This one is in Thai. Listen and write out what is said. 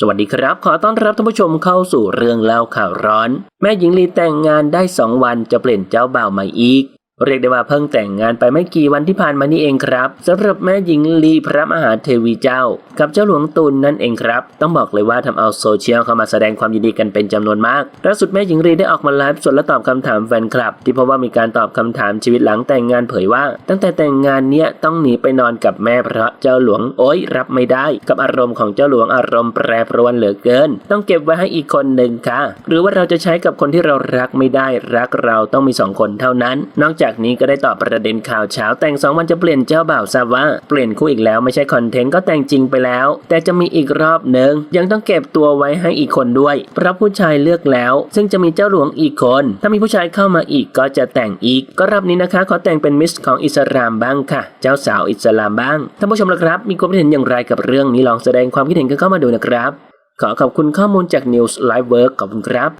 สวัสดีครับ ขอต้อนรับท่านผู้ชมเข้าสู่เรื่องเล่าข่าวร้อน แม่หญิงลีแต่งงานได้สองวันจะเปลี่ยนเจ้าบ่าวใหม่อีก เรียกได้ว่าเพิ่งแต่งงานไปไม่กี่วันที่ผ่านมานี่เองครับสำหรับแม่หญิงลีพระมหาเทวีเจ้า กับเจ้าหลวงตุลนั่นเองครับ ต้องบอกเลยว่าทำเอาโซเชียลเข้ามาแสดงความยินดีกันเป็นจำนวนมากล่าสุดแม่หญิงลีได้ออกมาไลฟ์สดและตอบคำถามแฟนคลับ ที่พบว่ามีการตอบคำถามชีวิตหลังแต่งงานเผยว่า ตั้งแต่แต่งงานเนี้ยต้องหนีไปนอนกับแม่เพราะเจ้าหลวงโอ๊ยรับไม่ได้ กับอารมณ์ของเจ้าหลวงอารมณ์แปรปรวนเหลือเกิน ต้องเก็บไว้ให้อีกคนหนึ่งค่ะ หรือว่าเราจะใช้กับคนที่เรารักไม่ได้รักเราต้องมีสองคนเท่านั้นนอกจากจากนี้ก็ได้ตอบประเด็นข่าวเช้าแต่งสองวันจะเปลี่ยนเจ้าบ่าวทราบว่าเปลี่ยนคู่อีกแล้วไม่ใช่คอนเทนต์ก็แต่งจริงไปแล้ว แต่จะมีอีกรอบหนึ่งยังต้องเก็บตัวไว้ให้อีกคนด้วย เพราะผู้ชายเลือกแล้ว ซึ่งจะมีเจ้าหลวงอีกคน ถ้ามีผู้ชายเข้ามาอีกก็จะแต่งอีก ก็รอบนี้นะคะ ขอแต่งเป็นมิสของอิสลามบ้างค่ะ เจ้าสาวอิสลามบ้างท่านผู้ชมละครับ มีความคิดเห็นอย่างไรกับเรื่องนี้ลองแสดงความคิดเห็นกันเข้ามาดูนะครับ ขอขอบคุณข้อมูลจาก News Live Work ขอบคุณครับ